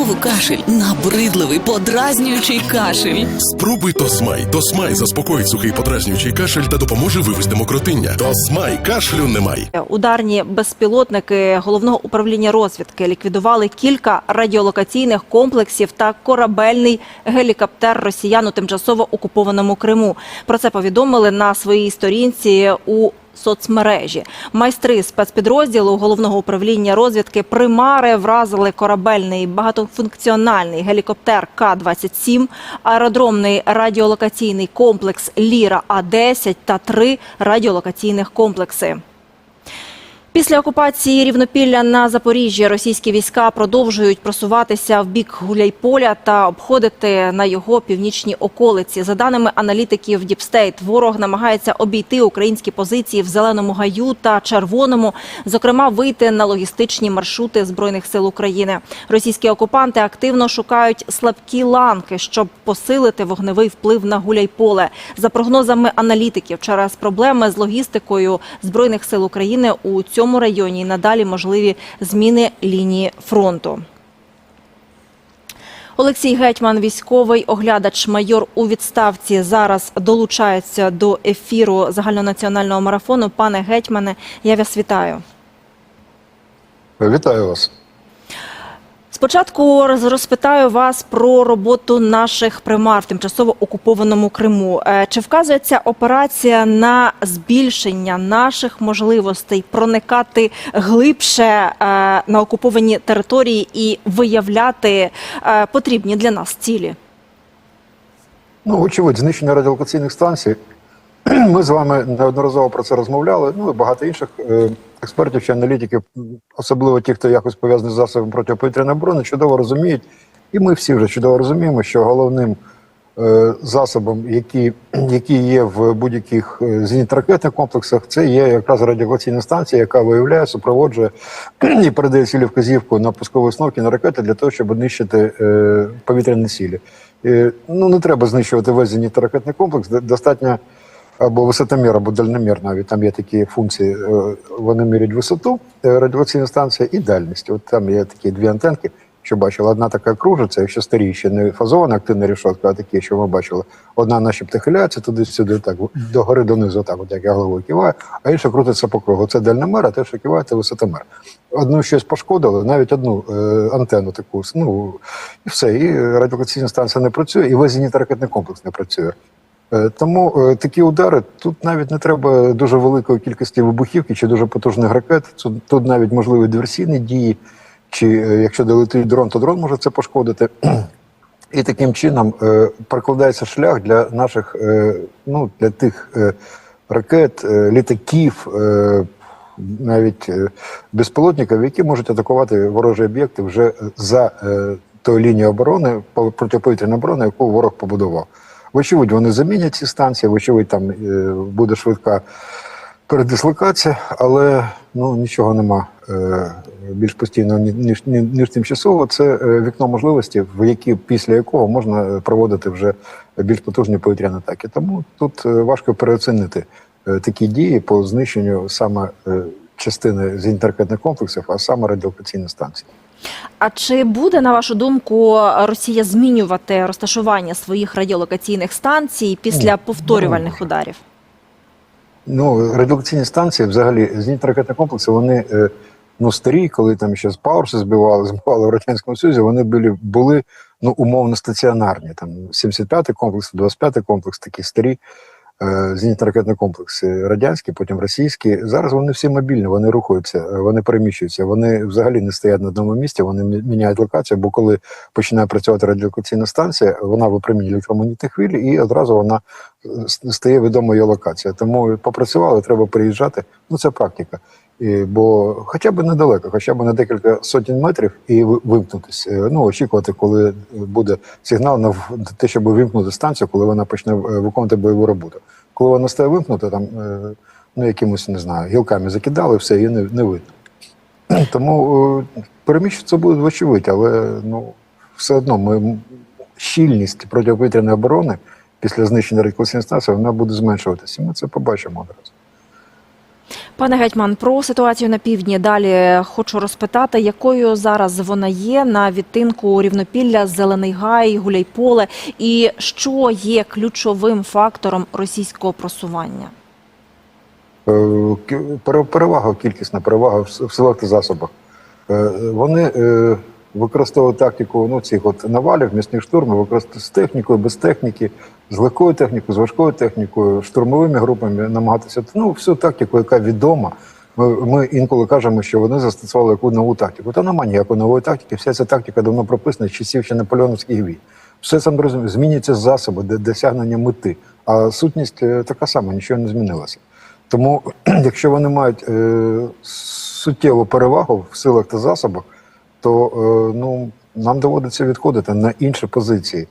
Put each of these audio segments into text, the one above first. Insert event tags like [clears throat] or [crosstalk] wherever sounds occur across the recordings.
Знову кашель, набридливий, подразнюючий кашель. Спробуй Тосмай. Тосмай заспокоїть сухий подразнюючий кашель та допоможе вивести мокротиння. Тосмай кашлю немає. Ударні безпілотники головного управління розвідки ліквідували кілька радіолокаційних комплексів та корабельний гелікоптер росіян у тимчасово окупованому Криму. Про це повідомили на своїй сторінці у соцмережі. Майстри спецпідрозділу головного управління розвідки примари вразили корабельний багатофункціональний гелікоптер К-27, аеродромний радіолокаційний комплекс Ліра А-10 та три радіолокаційних комплекси. Після окупації рівнопілля на Запоріжжі російські війська продовжують просуватися в бік Гуляйполя та обходити на його північні околиці. За даними аналітиків Діпстейт, ворог намагається обійти українські позиції в зеленому гаю та червоному, зокрема вийти на логістичні маршрути збройних сил України. Російські окупанти активно шукають слабкі ланки, щоб посилити вогневий вплив на Гуляйполе. За прогнозами аналітиків, через проблеми з логістикою збройних сил України у цьому районі і надалі можливі зміни лінії фронту. Олексій Гетьман, військовий оглядач, майор у відставці, зараз долучається до ефіру загальнонаціонального марафону. Пане Гетьмане, я вас вітаю. Вітаю вас. Спочатку розпитаю вас про роботу наших примар в тимчасово окупованому Криму. Е, Чи вказує ця операція на збільшення наших можливостей проникати глибше е, на окуповані території і виявляти е, потрібні для нас цілі? Ну, очевидь, знищення радіолокаційних станцій. [clears throat] Ми з вами неодноразово про це розмовляли. Ну і багато інших експертів чи аналітиків, особливо ті, хто якось пов'язаний з засобами протиповітряної оборони, чудово розуміють, і ми всі вже чудово розуміємо, що головним е, засобом, які, [clears throat] які є в будь-яких е, зенітно-ракетних комплексах, це є якраз радіолокаційна станція, яка виявляє, супроводжує [clears throat] і передає цілі вказівку на пускові установки на ракети для того, щоб нищити е, повітряні цілі. Е, ну не треба знищувати весь зенітно-ракетний комплекс. Достатньо або висотомір, або дальномір навіть там є такі функції. е, Вони міряють висоту е, радіолокаційна станція і дальність. От там є такі дві антенки, що бачили. Одна така кружиться, якщо старі ще не фазована активна рішотка, а такі, що ми бачили. Одна начебто хиляється туди-сюди, так догори донизу, так от як я головою киваю, а інша крутиться по кругу. Це дальномер, а те, що киває, це висотомер. Одну щось пошкодили, навіть одну е, антенну таку. Ну і все. І радіолокаційна станція не працює, і весь зенітно-ракетний комплекс не працює. Е, Тому е, такі удари тут навіть не треба дуже великої кількості вибухівки чи дуже потужних ракет. Тут, навіть можливі диверсійні дії, чи е, якщо долетить дрон, то дрон може це пошкодити. [clears throat] І таким чином прокладається шлях для наших, ну для тих ракет, літаків, навіть безпілотників, які можуть атакувати ворожі об'єкти вже за тою лінією оборони, протиповітряної оборони, яку ворог побудував. Вочевидь, вони замінять ці станції, вочевидь, там е, буде швидка передислокація, але ну нічого нема е, більш постійного ніж ніж тимчасово. Це е, вікно можливості, в які після якого можна проводити вже більш потужні повітряні атаки. Тому тут важко переоцінити такі дії по знищенню саме частини зенітно-ракетних комплексів, а саме радіолокаційних станцій. А чи буде, на вашу думку, Росія змінювати розташування своїх радіолокаційних станцій після повторювальних ударів? Ну, радіолокаційні станції, взагалі, зенітно-ракетні комплекси, вони е, ну, старі, коли там ще з Паурси збивали, [laughs] збивали в Радянському Союзі, вони були, були ну, умовно стаціонарні. Там 75-й комплекс, 25-й комплекс, такі старі зенітно-ракетні комплекси, радянські, потім російські. Зараз вони всі мобільні, вони рухаються, е, вони переміщуються, вони взагалі не стоять на одному місці, вони міняють локацію, бо коли починає працювати радіолокаційна станція, вона випромінює електромагнітні хвилі і одразу вона стає відома її локація. Тому попрацювали, треба приїжджати. Ну це практика. І, бо хоча б недалеко, хоча б на декілька сотень метрів і вимкнутися. Е, Ну очікувати, коли буде сигнал на те, щоб вимкнути станцію, коли вона почне е, виконувати бойову роботу. Коли вона стає вимкнута, там е, ну якимось не знаю, гілками закидали, все її не, не видно. [clears throat] Тому е, переміщуватися буде вочевидь, але ну все одно ми щільність протиповітряної оборони після знищення радіолокаційної станції вона буде зменшуватися. Ми це побачимо одразу. Пане гетьман, про ситуацію на півдні далі хочу розпитати, якою зараз вона є на відтинку рівнопілля, Зелений Гай, Гуляйполе, і що є ключовим фактором російського просування? Е, Перевага, кількісна перевага в силах та засобах. Е, Вони використовують тактику ну, цих от навалів, місних штурмів, використовують з технікою, без техніки, з легкою технікою, з важкою технікою, штурмовими групами намагатися. Ну, всю тактику, яка відома. Ми, ми інколи кажемо, що вони застосували яку нову тактику. Та немає ніякої нової тактики. Вся ця тактика давно прописана з часів ще наполеоновських війн. Все це розуміє, змінюються засоби для досягнення мети. А сутність е, така сама, нічого не змінилося. Тому, [clears throat] якщо вони мають е, суттєву перевагу в силах та засобах, то е, ну, нам доводиться відходити на інші позиції.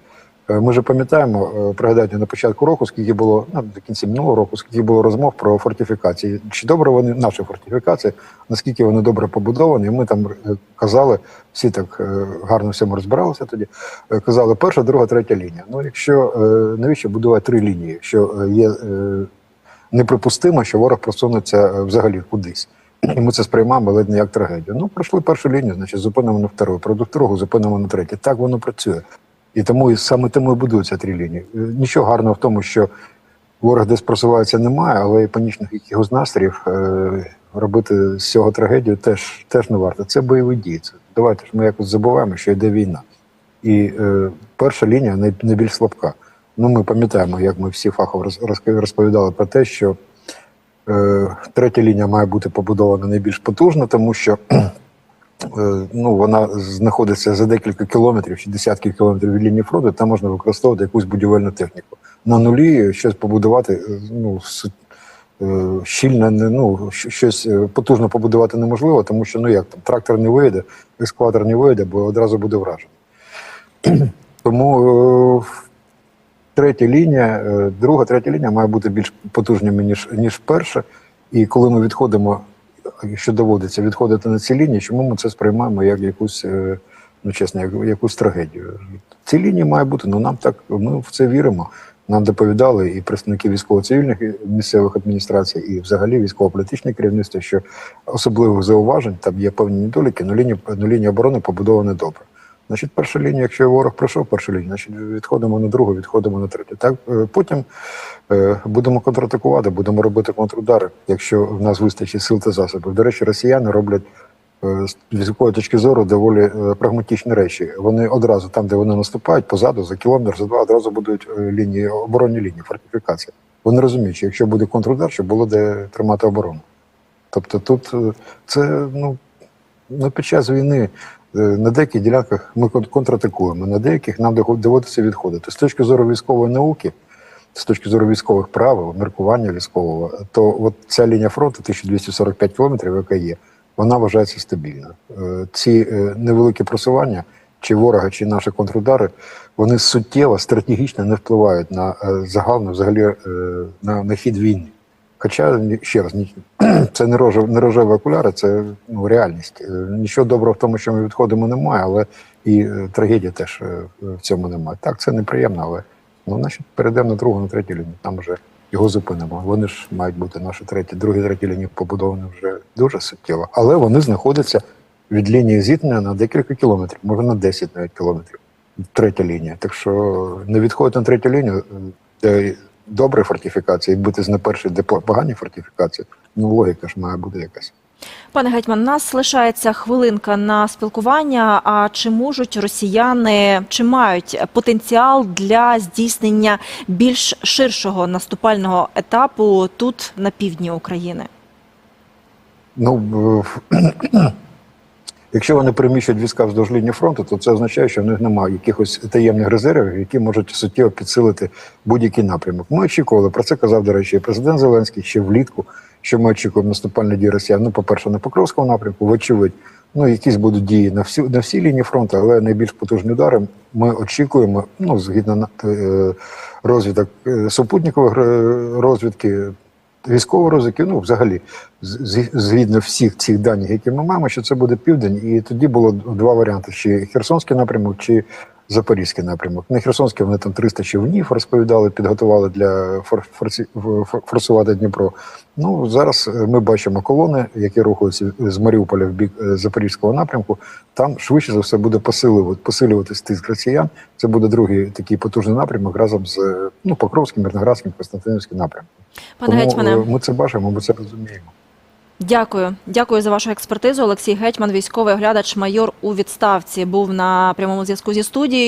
Е, Ми ж пам'ятаємо, е, пригадайте, на початку року, скільки було, ну, до кінці минулого року, скільки було розмов про фортифікації. Чи добре вони, наші фортифікації, наскільки вони добре побудовані? Ми там казали, всі так гарно в цьому розбиралися тоді. Казали, перша, друга, третя лінія. Ну, якщо навіщо будувати три лінії, е, є неприпустимо, що ворог просунеться взагалі кудись. І ми це сприймаємо ледь не як трагедію. Ну, пройшли першу лінію, значить, зупинимо на втору, пройду другу, зупинимо на третю. Так воно працює. І тому і саме тому і будуються три лінії. Е, Нічого гарного в тому, що ворог десь просувається, немає, але і панічних якихось настроїв е, робити з цього трагедію теж, теж не варто. Це бойові дії. Це, давайте ж ми якось забуваємо, що йде війна. І е, перша лінія най- найбільш слабка. Ну, ми пам'ятаємо, як ми всі фахово роз- розповідали про те, що третя лінія має бути побудована найбільш потужно, тому що [clears throat] е, ну, вона знаходиться за декілька кілометрів чи десятків кілометрів від лінії фронту, там можна використовувати якусь будівельну техніку. На нулі щось побудувати е, ну, е, щільно, ну, щось е, потужно побудувати неможливо, тому що ну як там трактор не вийде, екскаватор не вийде, бо одразу буде вражений. [clears throat] Тому е, третя лінія, е, друга, третя лінія має бути більш потужними, ніж, ніж перша. І коли ми відходимо, якщо доводиться відходити на ці лінії, чому ми це сприймаємо як якусь, е, ну чесно, як якусь трагедію? Ці лінії має бути, ну нам так, ми в це віримо. Нам доповідали і представники військово-цивільних місцевих адміністрацій, і взагалі військово-політичне керівництво, що особливих зауважень там є певні недоліки, але лінія, лінія оборони побудована добре. Значить, перша лінія, якщо ворог пройшов першу лінію, значить відходимо на другу, відходимо на третю. Так е, потім е, будемо контратакувати, будемо робити контрудари, якщо в нас вистачить сил та засобів. До речі, росіяни роблять е, з військової точки зору доволі прагматичні речі. Вони одразу там, де вони наступають, позаду за кілометр, за два одразу будують е, лінії оборонні лінії, фортифікації. Вони розуміють, що якщо буде контрудар, щоб було де тримати оборону. Тобто тут це ну, ну під час війни на деяких ділянках ми контратакуємо, на деяких нам доводиться відходити. З точки зору військової науки, з точки зору військових правил, міркування військового, то от ця лінія фронту 1245 кілометрів, яка є, вона вважається стабільною. Е, Ці е, невеликі просування, чи ворога, чи наші контрудари, вони суттєво стратегічно не впливають на е, загальну, взагалі е, на, на хід війни. Хоча ще раз, [clears throat] це не рожеві, не рожеві окуляри, це ну, реальність. Е, Нічого доброго в тому, що ми відходимо, немає, але і е, трагедії теж е, в цьому немає. Так, це неприємно, але ну, значить, перейдемо на другу, на третю лінію. Там вже його зупинимо. Вони ж мають бути наші треті, другі, треті лінії побудовані вже дуже суттєво. Але вони знаходяться від лінії зіткнення на декілька кілометрів, може на 10 навіть кілометрів. Третя лінія. Так що не відходити на третю лінію, де добрі фортифікації, і битись на першій, де погані фортифікації, ну логіка ж має бути якась. Пане гетьман, нас лишається хвилинка на спілкування. А чи можуть росіяни, чи мають потенціал для здійснення більш ширшого наступального етапу тут на півдні України? Ну [clears throat] якщо вони переміщують війська вздовж лінії фронту, то це означає, що в них немає якихось таємних резервів, які можуть суттєво підсилити будь-який напрямок. Ми очікували про це казав, до речі, президент Зеленський ще влітку. Що ми очікуємо наступальні дії Росіян? Ну, по-перше, на Покровському напрямку, вочевидь, ну якісь будуть дії на всі на всій лінії фронту, але найбільш потужні удари ми очікуємо. Ну згідно е, розвідок е, супутникових е, розвідки, військової розвідки, ну взагалі, згідно всіх цих даних, які ми маємо, що це буде південь, і тоді було два варіанти: чи Херсонський напрямок, чи Запорізький напрямок. На Херсонський вони там 300 човнів розповідали, підготували для форсувати Дніпро. Ну зараз е, ми бачимо колони, які рухаються з Маріуполя в бік е, Запорізького напрямку. Там швидше за все буде посилювати посилюватись тиск росіян. Це буде другий такий потужний напрямок разом з ну Покровським, Мирноградським, Константинівським напрямком. Пане Тому гетьмане, е, ми це бачимо, ми це розуміємо. Дякую. Дякую за вашу експертизу. Олексій Гетьман, військовий оглядач, майор у відставці, був на прямому зв'язку зі студією.